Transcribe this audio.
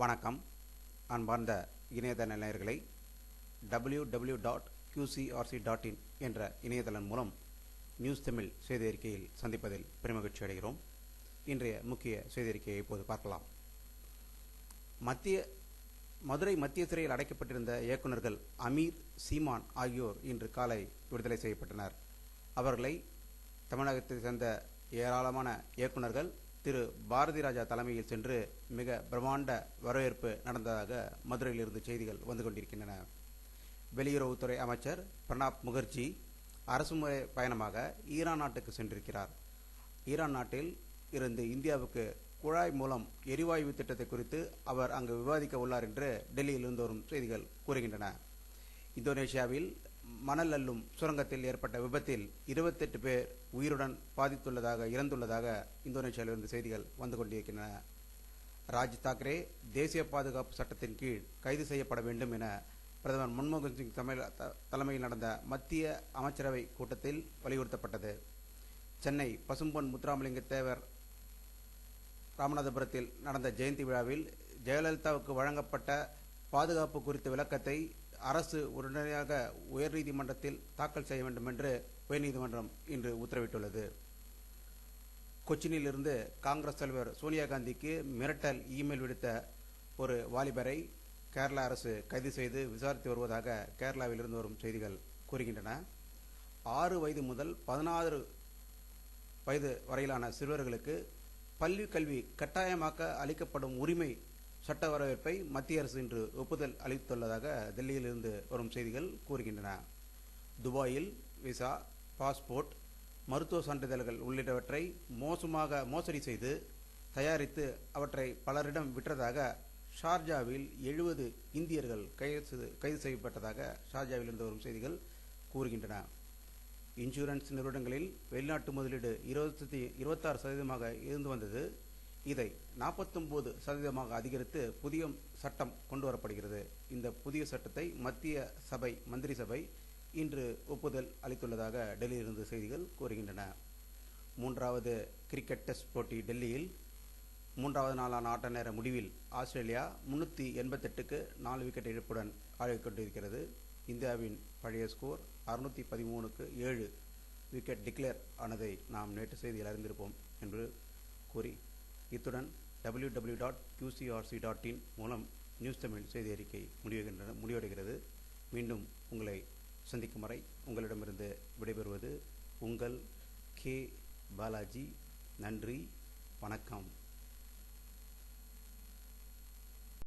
வணக்கம். அன்பார்ந்த இணையதள நேயர்களை W W dot QCRC dot in என்ற இணையதளம் மூலம் நியூஸ் தமிழ் செய்தி அறிக்கையில் சந்திப்பதில் பெருமகிழ்ச்சி அடைகிறோம். இன்றைய முக்கிய செய்தி அறிக்கையை இப்போது பார்க்கலாம். மத்திய மதுரை மத்திய சிறையில் அடைக்கப்பட்டிருந்த இயக்குநர்கள் அமீர் சீமான் ஆகியோர் இன்று காலை விடுதலை செய்யப்பட்டனர். அவர்களை தமிழகத்தை சேர்ந்த ஏராளமான இயக்குநர்கள் திரு பாரதி ராஜா தலைமையில் சென்று மிக பிரம்மாண்ட வரவேற்பு நடந்ததாக மதுரையிலிருந்து செய்திகள் வந்து கொண்டிருக்கின்றன. வெளியுறவுத்துறை அமைச்சர் பிரணாப் முகர்ஜி அரசுமுறை பயணமாக ஈரான் நாட்டுக்கு சென்றிருக்கிறார். ஈரான் நாட்டில் இருந்து இந்தியாவுக்கு குழாய் மூலம் எரிவாயு திட்டத்தை குறித்து அவர் அங்கு விவாதிக்க உள்ளார் என்று டெல்லியிலிருந்து வரும் செய்திகள் கூறுகின்றன. இந்தோனேஷியாவில் மணல் அள்ளும் சுரங்கத்தில் ஏற்பட்ட விபத்தில் இருபத்தெட்டு பேர் உயிருடன் பாதித்துள்ளதாக இறந்துள்ளதாக இந்தோனேஷியாவிலிருந்து செய்திகள் வந்து கொண்டிருக்கின்றன. ராஜ் தாக்கரே தேசிய பாதுகாப்பு சட்டத்தின் கீழ் கைது செய்யப்பட வேண்டும் என பிரதமர் மன்மோகன் சிங் தலைமையில் நடந்த மத்திய அமைச்சரவை கூட்டத்தில் வலியுறுத்தப்பட்டது. சென்னை பசும்பொன் முத்துராமலிங்க தேவர் ராமநாதபுரத்தில் நடந்த ஜெயந்தி விழாவில் ஜெயலலிதாவுக்கு வழங்கப்பட்ட பாதுகாப்பு குறித்த விளக்கத்தை அரசு உடனடியாக உயர்நீதிமன்றத்தில் தாக்கல் செய்ய வேண்டும் என்று உயர்நீதிமன்றம் இன்று உத்தரவிட்டுள்ளது. கொச்சினிலிருந்து காங்கிரஸ் தலைவர் சோனியா காந்திக்கு மிரட்டல் இமெயில் விடுத்த ஒரு வாலிபரை கேரள அரசு கைது செய்து விசாரித்து வருவதாக கேரளாவிலிருந்து வரும் செய்திகள் கூறுகின்றன. ஆறு வயது முதல் பதினாறு வயது வரையிலான சிறுவர்களுக்கு பள்ளி கல்வி கட்டாயமாக்க அளிக்கப்படும் உரிமை சட்ட வரவேற்பை மத்திய அரசு இன்று ஒப்புதல் அளித்துள்ளதாக டெல்லியிலிருந்து வரும் செய்திகள் கூறுகின்றன. துபாயில் விசா பாஸ்போர்ட் மருத்துவ சான்றிதழ்கள் உள்ளிட்டவற்றை மோசமாக மோசடி செய்து தயாரித்து அவற்றை பலரிடம் விற்றதாக ஷார்ஜாவில் எழுபது இந்தியர்கள் கைது கைது செய்யப்பட்டதாக ஷார்ஜாவிலிருந்து வரும் செய்திகள் கூறுகின்றன. இன்சூரன்ஸ் நிறுவனங்களில் வெளிநாட்டு முதலீடு இருபத்தி இருபத்தாறு சதவீதமாக இருந்து வந்தது. இதை நாற்பத்தொன்பது சதவீதமாக அதிகரித்து புதிய சட்டம் கொண்டு வரப்படுகிறது இந்த புதிய சட்டத்தை மத்திய சபை மந்திரி சபை இன்று ஒப்புதல் அளித்துள்ளதாக டெல்லியிலிருந்து செய்திகள் கூறுகின்றன. மூன்றாவது கிரிக்கெட் டெஸ்ட் போட்டி டெல்லியில். மூன்றாவது நாளான ஆட்ட நேர முடிவில் ஆஸ்திரேலியா முன்னூற்றி எண்பத்தெட்டுக்கு நாலு விக்கெட் இழப்புடன் ஆடிக்கொண்டிருக்கிறது இந்தியாவின் பழைய ஸ்கோர் அறுநூற்றி பதிமூணுக்கு ஏழு விக்கெட் டிக்ளேர் ஆனதை நாம் நேற்று செய்தியில் அறிந்திருப்போம் என்று கூறி இத்துடன் W W dot QCRC dot in மூலம் நியூஸ் தமிழ் செய்தி அறிக்கை முடிவுகின்றன முடிவடைகிறது. மீண்டும் உங்களை சந்திக்கும் வரை உங்களிடமிருந்து விடைபெறுவது உங்கள் கே. பாலாஜி. நன்றி. வணக்கம்.